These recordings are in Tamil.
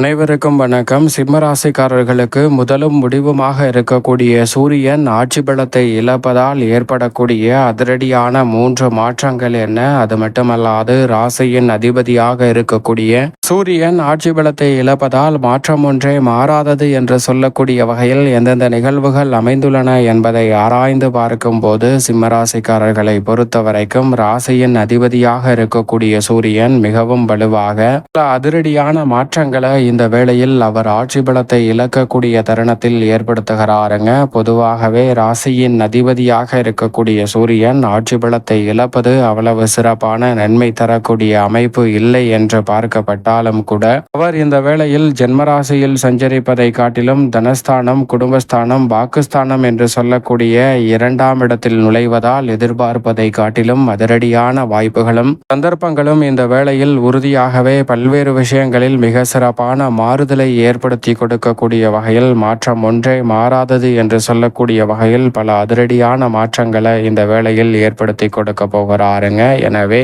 அனைவருக்கும் வணக்கம். சிம்மராசிக்காரர்களுக்கு முதலும் முடிவுமாக இருக்கக்கூடிய சூரியன் ஆட்சி பலத்தை இழப்பதால் ஏற்படக்கூடிய அதிரடியான மூன்று மாற்றங்கள் என்ன? அது மட்டுமல்லாது ராசியின் அதிபதியாக இருக்கக்கூடிய சூரியன் ஆட்சி பலத்தை இழப்பதால் மாற்றம் ஒன்றே மாறாதது என்று சொல்லக்கூடிய வகையில் எந்தெந்த நிகழ்வுகள் அமைந்துள்ளன என்பதை ஆராய்ந்து பார்க்கும்போது சிம்மராசிக்காரர்களை பொறுத்தவரைக்கும் ராசியின் அதிபதியாக இருக்கக்கூடிய சூரியன் மிகவும் வலுவாக அதிரடியான மாற்றங்களை இந்த வேளையில் அவர் ஆட்சி பலத்தை இழக்கக்கூடிய தருணத்தில் ஏற்படுத்துகிறாருங்க. பொதுவாகவே ராசியின் அதிபதியாக இருக்கக்கூடிய சூரியன் ஆட்சி பலத்தை இழப்பது அவ்வளவு சிறப்பான நன்மை தரக்கூடிய அமைப்பு இல்லை என்று பார்க்கப்பட்டாலும் கூட அவர் இந்த வேளையில் ஜென்மராசியில் சஞ்சரிப்பதை காட்டிலும் தனஸ்தானம் குடும்பஸ்தானம் வாக்குஸ்தானம் என்று சொல்லக்கூடிய இரண்டாம் இடத்தில் நுழைவதால் எதிர்பார்ப்பதை காட்டிலும் அதிரடியான வாய்ப்புகளும் சந்தர்ப்பங்களும் இந்த வேளையில் உறுதியாகவே பல்வேறு விஷயங்களில் மிக சிறப்பான மாறுதலை ஏற்படுத்தி கொடுக்கக்கூடிய வகையில் மாற்றம் ஒன்றே மாறாதது என்று சொல்லக்கூடிய வகையில் பல அதிரடியான மாற்றங்களை இந்த வேளையில் ஏற்படுத்தி கொடுக்க போகிறாருங்க. எனவே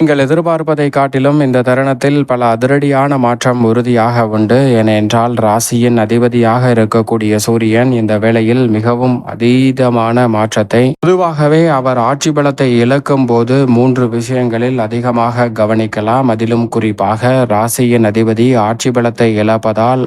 நீங்கள் எதிர்பார்ப்பதை காட்டிலும் இந்த தருணத்தில் பல அதிரடியான மாற்றம் உறுதியாக உண்டு. ஏனென்றால் ராசியின் அதிபதியாக இருக்கக்கூடிய சூரியன் இந்த வேளையில் மிகவும் அதீதமான மாற்றத்தை பொதுவாகவே அவர் ஆட்சி பலத்தை இழக்கும் போது மூன்று விஷயங்களில் அதிகமாக கவனிக்கலாம். அதிலும் குறிப்பாக ராசியின் அதிபதி ஆட்சி பலத்தை இழப்பதால்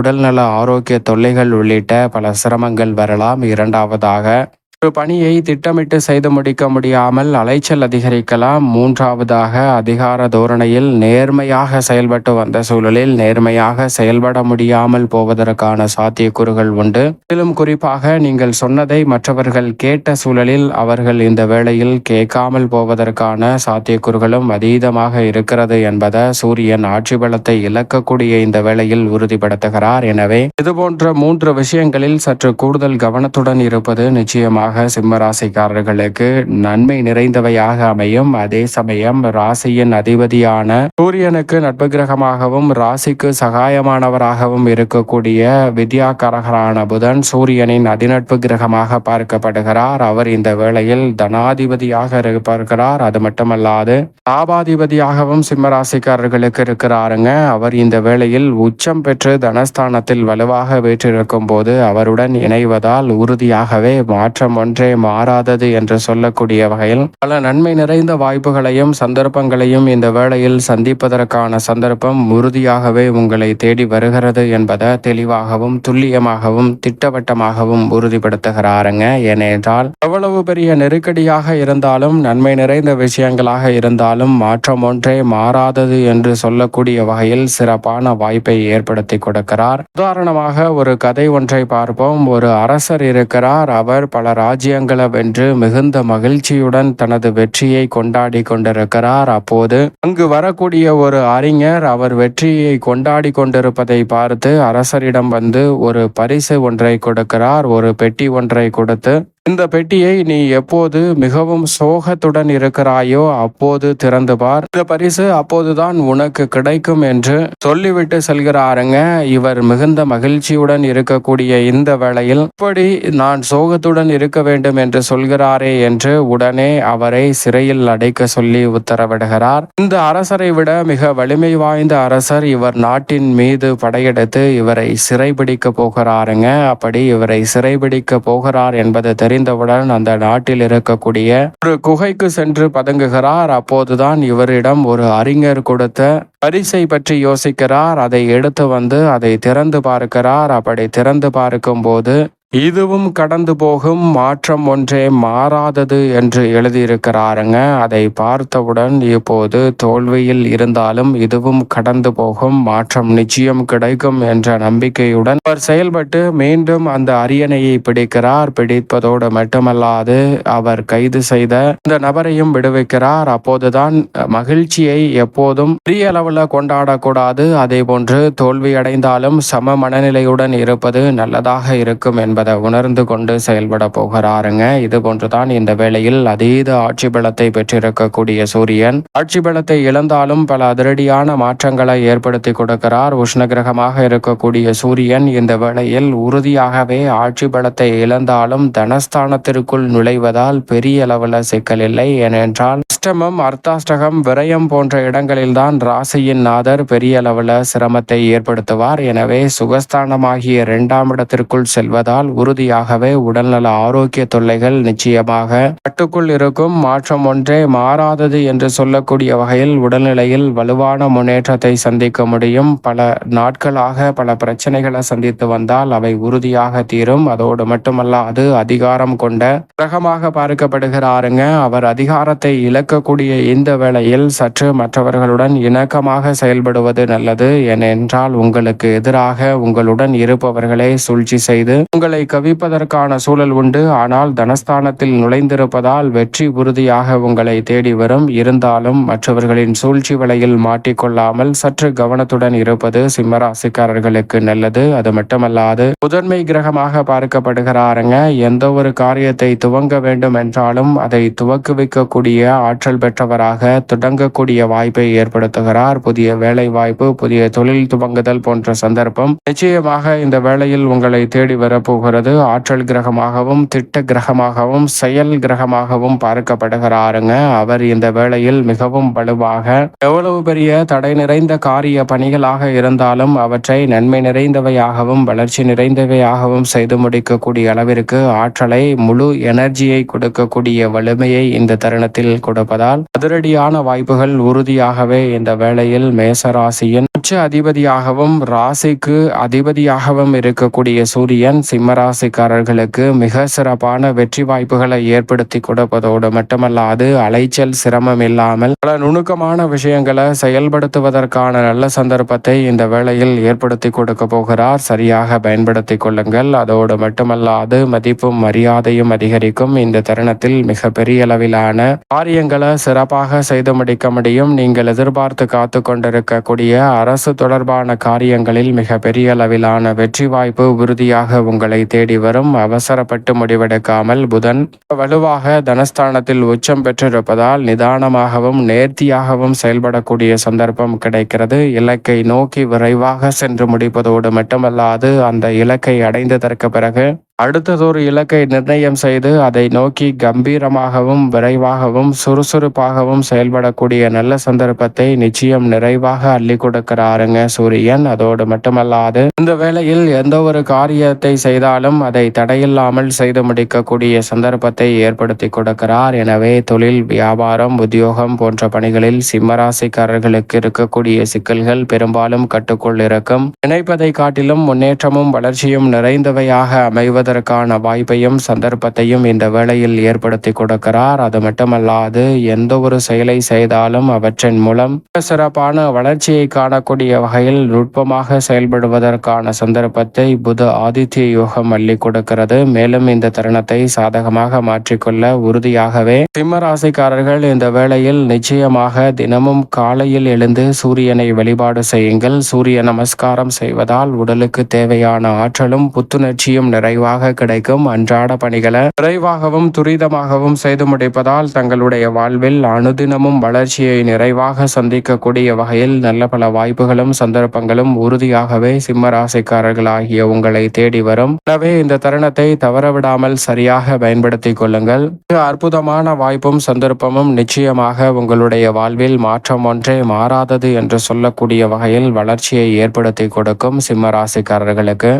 உடல்நல ஆரோக்கிய தொல்லைகள் உள்ளிட்ட பல சிரமங்கள் வரலாம். இரண்டாவதாக ஒரு பணியை திட்டமிட்டு செய்து முடிக்க முடியாமல் அலைச்சல் அதிகரிக்கலாம். மூன்றாவதாக அதிகார தோரணையில் நேர்மையாக செயல்பட்டு வந்த சூழலில் நேர்மையாக செயல்பட முடியாமல் போவதற்கான சாத்தியக்கூறுகள் உண்டு. மேலும் குறிப்பாக நீங்கள் சொன்னதை மற்றவர்கள் கேட்ட சூழலில் அவர்கள் இந்த வேளையில் கேட்காமல் போவதற்கான சாத்தியக்கூறுகளும் அதீதமாக இருக்கிறது என்பதை சூரியன் ஆட்சி பலத்தை இழக்கக்கூடிய இந்த வேளையில் உறுதிப்படுத்துகிறார். எனவே இதுபோன்ற மூன்று விஷயங்களில் சற்று கூடுதல் கவனத்துடன் இருப்பது நிச்சயமாக சிம்ம ராசிக்காரர்களுக்கு நன்மை நிறைந்தவையாக அமையும். அதே சமயம் ராசியின் அதிபதியான சூரியனுக்கு நட்பு கிரகமாகவும் ராசிக்கு சகாயமானவராகவும் இருக்கக்கூடிய வித்யாகாரகரான புதன் சூரியனின் அதிநட்பு கிரகமாக பார்க்கப்படுகிறார். அவர் இந்த வேளையில் தனாதிபதியாக பார்க்கிறார் அது மட்டுமல்லாது லாபாதிபதியாகவும் சிம்ம ராசிக்காரர்களுக்கு இருக்கிறாருங்க. அவர் இந்த வேளையில் உச்சம் பெற்று தனஸ்தானத்தில் வலுவாக வீற்றிருக்கும் போது அவருடன் இணைவதால் உறுதியாகவே மாற்றம் ஒன்றே மாறாதது என்று சொல்லக்கூடிய வகையில் பல நன்மை நிறைந்த வாய்ப்புகளையும் சந்தர்ப்பங்களையும் இந்த வேளையில் சந்திப்பதற்கான சந்தர்ப்பம் உறுதியாகவே உங்களை தேடி வருகிறது என்பதை தெளிவாகவும் துல்லியமாகவும் திட்டவட்டமாகவும் உறுதிப்படுத்துகிறாருங்க. ஏனென்றால் எவ்வளவு பெரிய நெருக்கடியாக இருந்தாலும் நன்மை நிறைந்த விஷயங்களாக இருந்தாலும் மாற்றம் ஒன்றே மாறாதது என்று சொல்லக்கூடிய வகையில் சிறப்பான வாய்ப்பை ஏற்படுத்தி கொடுக்கிறார். உதாரணமாக ஒரு கதை ஒன்றை பார்ப்போம். ஒரு அரசர் இருக்கிறார். அவர் பலர் ராஜ்யங்களை வென்று மிகுந்த மகிழ்ச்சியுடன் தனது வெற்றியை கொண்டாடி கொண்டிருக்கிறார். அப்போது அங்கு வரக்கூடிய ஒரு அறிஞர் அவர் வெற்றியை கொண்டாடி கொண்டிருப்பதை பார்த்து அரசரிடம் வந்து ஒரு பரிசு ஒன்றை கொடுக்கிறார். ஒரு பெட்டி ஒன்றை கொடுத்து இந்த பெட்டியை நீ எப்போது மிகவும் சோகத்துடன் இருக்கிறாயோ அப்போது திறந்து பார். இந்த பரிசு அப்போதுதான் உனக்கு கிடைக்கும் என்று சொல்லிவிட்டு செல்கிறாருங்க. இவர் மிகுந்த மகிழ்ச்சியுடன் இருக்கக்கூடிய இந்த வேளையில் இப்படி நான் சோகத்துடன் இருக்க வேண்டும் என்று சொல்கிறாரே என்று உடனே அவரை சிறையில் அடைக்க சொல்லி உத்தரவிடுகிறார். இந்த அரசரை விட மிக வலிமை வாய்ந்த அரசர் இவர் நாட்டின் மீது படையெடுத்து இவரை சிறைபிடிக்க போகிறாருங்க. அப்படி இவரை சிறைபிடிக்க போகிறார் என்பது தெரியும். அறிந்தவுடன் அந்த நாட்டில் இருக்கக்கூடிய ஒரு குகைக்கு சென்று பதுங்குகிறார். அப்போதுதான் இவரிடம் ஒரு அறிஞர் கொடுத்த பரிசை பற்றி யோசிக்கிறார். அதை எடுத்து வந்து அதை திறந்து பார்க்கிறார். அப்படி திறந்து பார்க்கும் போது இதுவும் கடந்து போகும் மாற்றம் ஒன்றே மாறாதது என்று எழுதியிருக்கிறாருங்க. அதை பார்த்தவுடன் இப்போது தோல்வியில் இருந்தாலும் இதுவும் கடந்து போகும் மாற்றம் நிச்சயம் கிடைக்கும் என்ற நம்பிக்கையுடன் அவர் செயல்பட்டு மீண்டும் அந்த அரியணையை பிடிக்கிறார். பிடிப்பதோடு மட்டுமல்லாது அவர் கைது செய்த இந்த நபரையும் விடுவிக்கிறார். அப்போதுதான் மகிழ்ச்சியை எப்போதும் பெரிய அளவில் கொண்டாடக்கூடாது. அதே போன்று தோல்வியடைந்தாலும் சம மனநிலையுடன் இருப்பது நல்லதாக இருக்கும் என்பது என்பதை உணர்ந்து கொண்டு செயல்பட போகிறாருங்க. இது போன்றுதான் இந்த வேளையில் அதீத ஆட்சி பலத்தை பெற்றிருக்கக்கூடிய சூரியன். ஆட்சி பலத்தை இழந்தாலும் பல அதிரடியான மாற்றங்களை ஏற்படுத்தி கொடுக்கிறார். உஷ்ணகிரகமாக இருக்கக்கூடிய சூரியன் இந்த வேளையில் உறுதியாகவே ஆட்சி பலத்தை இழந்தாலும் தனஸ்தானத்திற்குள் நுழைவதால் பெரிய அளவில் சிக்கல் இல்லை. ஏனென்றால் அஷ்டமம் அர்த்தாஷ்டகம் விரயம் போன்ற இடங்களில்தான் ராசியின் நாதர் பெரிய அளவில் சிரமத்தை ஏற்படுத்துவார். எனவே சுகஸ்தானமாகிய இரண்டாம் இடத்திற்குள் செல்வதால் உறுதியாகவே உடல்நல ஆரோக்கிய தொல்லைகள் நிச்சயமாக கட்டுக்குள் இருக்கும் மாற்றம் ஒன்றே மாறாதது என்று சொல்லக்கூடிய வகையில் உடல்நிலையில் வலுவான முன்னேற்றத்தை சந்திக்க முடியும். பல நாட்களாக பல பிரச்சனைகளை சந்தித்து வந்தால் அவை உறுதியாக தீரும். அதோடு மட்டுமல்லாது அதிகாரம் கொண்ட கிரகமாக பார்க்கப்படுகிறாருங்க. அவர் அதிகாரத்தை இழக்கக்கூடிய இந்த வேளையில் சற்று மற்றவர்களுடன் இணக்கமாக செயல்படுவது நல்லது. ஏனென்றால் உங்களுக்கு எதிராக உங்களுடன் இருப்பவர்களை சூழ்ச்சி செய்து உங்களை கவிப்பதற்கான சூழல் உண்டு. ஆனால் தனஸ்தானத்தில் நுழைந்திருப்பதால் வெற்றி உறுதியாக உங்களை தேடி வரும். இருந்தாலும் மற்றவர்களின் சூழ்ச்சி வலையில் மாட்டிக்கொள்ளாமல் சற்று கவனத்துடன் இருப்பது சிம்மராசிக்காரர்களுக்கு நல்லது. அது மட்டுமல்லாது முதன்மை கிரகமாக பார்க்கப்படுகிறாருங்க. எந்த ஒரு காரியத்தை துவங்க வேண்டும் என்றாலும் அதை துவக்குவிக்கக்கூடிய ஆற்றல் பெற்றவராக தொடங்கக்கூடிய வாய்ப்பை ஏற்படுத்துகிறார். புதிய வேலை வாய்ப்பு புதிய தொழில் துவங்குதல் போன்ற சந்தர்ப்பம் நிச்சயமாக இந்த வேளையில் உங்களை தேடி வரப்போகிறது ஆற்றல் கிரகமாகவும் திட்ட கிரகமாகவும் செயல் கிரகமாகவும் பார்க்கப்படுகிறாருங்க. அவர் இந்த வேளையில் மிகவும் வலுவாக எவ்வளவு பெரிய தடை நிறைந்த காரிய பணிகளாக இருந்தாலும் அவற்றை நன்மை நிறைந்தவையாகவும் வளர்ச்சி நிறைந்தவையாகவும் செய்து முடிக்கக்கூடிய அளவிற்கு ஆற்றலை முழு எனர்ஜியை கொடுக்கக்கூடிய வலிமையை இந்த தருணத்தில் கொடுப்பதால் அதிரடியான வாய்ப்புகள் உறுதியாகவே இந்த வேளையில் மேசராசியின் உச்ச அதிபதியாகவும் ராசிக்கு அதிபதியாகவும் இருக்கக்கூடிய சூரியன் சிம்மராசிக்காரர்களுக்கு மிக சிறப்பான வெற்றி வாய்ப்புகளை ஏற்படுத்தி கொடுப்பதோடு மட்டுமல்லாது அலைச்சல் சிரமம் இல்லாமல் பல நுணுக்கமான விஷயங்களை செயல்படுத்துவதற்கான நல்ல சந்தர்ப்பத்தை இந்த வேளையில் ஏற்படுத்தி கொடுக்க போகிறார். சரியாக பயன்படுத்தி கொள்ளுங்கள். அதோடு மட்டுமல்லாது மதிப்பும் மரியாதையும் அதிகரிக்கும். இந்த தருணத்தில் மிக பெரிய அளவிலான காரியங்களை சிறப்பாக செய்து முடிக்க முடியும். நீங்கள் எதிர்பார்த்து காத்து கொண்டிருக்கக்கூடிய அரசு அரசு தொடர்பான காரியங்களில் மிக பெரிய அளவிலான வெற்றி வாய்ப்பு உறுதியாக உங்களை தேடி வரும். அவசரப்பட்டு முடிவெடுக்காமல் புதன் வலுவாக தனஸ்தானத்தில் உச்சம் பெற்றிருப்பதால் நிதானமாகவும் நேர்த்தியாகவும் செயல்படக்கூடிய சந்தர்ப்பம் கிடைக்கிறது. இலக்கை நோக்கி விரைவாக சென்று முடிப்பதோடு மட்டுமல்லாது அந்த இலக்கை அடைந்ததற்கு பிறகு அடுத்ததொரு இலக்கை நிர்ணயம் செய்து அதை நோக்கி கம்பீரமாகவும் விரைவாகவும் சுறுசுறுப்பாகவும் செயல்படக்கூடிய நல்ல சந்தர்ப்பத்தை நிச்சயம் நிறைவாக அள்ளி கொடுக்கிறாருங்க சூரியன். அதோடு மட்டுமல்லாது இந்த வேளையில் எந்த ஒரு காரியத்தை செய்தாலும் அதை தடையில்லாமல் செய்து முடிக்கக்கூடிய சந்தர்ப்பத்தை ஏற்படுத்தி கொடுக்கிறார். எனவே தொழில் வியாபாரம் உத்தியோகம் போன்ற பணிகளில் சிம்மராசிக்காரர்களுக்கு இருக்கக்கூடிய சிக்கல்கள் பெரும்பாலும் கட்டுக்குள் இருக்கும். நினைப்பதை காட்டிலும் முன்னேற்றமும் வளர்ச்சியும் நிறைந்தவையாக அமைவது பெறுவதற்கான வாய்ப்பையும் சந்தர்ப்பத்தையும் இந்த வேளையில் ஏற்படுத்தி கொடுக்கிறார். அது மட்டுமல்லாது எந்த ஒரு செயலை செய்தாலும் அவற்றின் மூலம் சிறப்பான வளர்ச்சியை காணக்கூடிய வகையில் நுட்பமாக செயல்படுவதற்கான சந்தர்ப்பத்தை புத ஆதித்ய யோகம் அள்ளி கொடுக்கிறது. மேலும் இந்த தருணத்தை சாதகமாக மாற்றிக்கொள்ள உறுதியாகவே சிம்மராசிக்காரர்கள் இந்த வேளையில் நிச்சயமாக தினமும் காலையில் எழுந்து சூரியனை வழிபாடு செய்யுங்கள். சூரிய நமஸ்காரம் செய்வதால் உடலுக்கு தேவையான ஆற்றலும் புத்துணர்ச்சியும் நிறைவாக எளிதாக கிடைக்கும் அன்றாட பணிகளை விரைவாகவும் துரிதமாகவும் செய்து முடிப்பதால் தங்களுடைய வாழ்வில் அனுதினமும் வளர்ச்சியை நிறைவாக சந்திக்கக்கூடிய வகையில் நல்ல பல வாய்ப்புகளும் சந்தர்ப்பங்களும் உறுதியாகவே சிம்மராசிக்காரர்கள் ஆகிய உங்களை தேடி வரும். எனவே இந்த தருணத்தை தவறவிடாமல் சரியாக பயன்படுத்திக் கொள்ளுங்கள். அற்புதமான வாய்ப்பும் சந்தர்ப்பமும் நிச்சயமாக உங்களுடைய வாழ்வில் மாற்றம் ஒன்றே மாறாதது என்று சொல்லக்கூடிய வகையில் வளர்ச்சியை ஏற்படுத்தி கொடுக்கும் சிம்மராசிக்காரர்களுக்கு.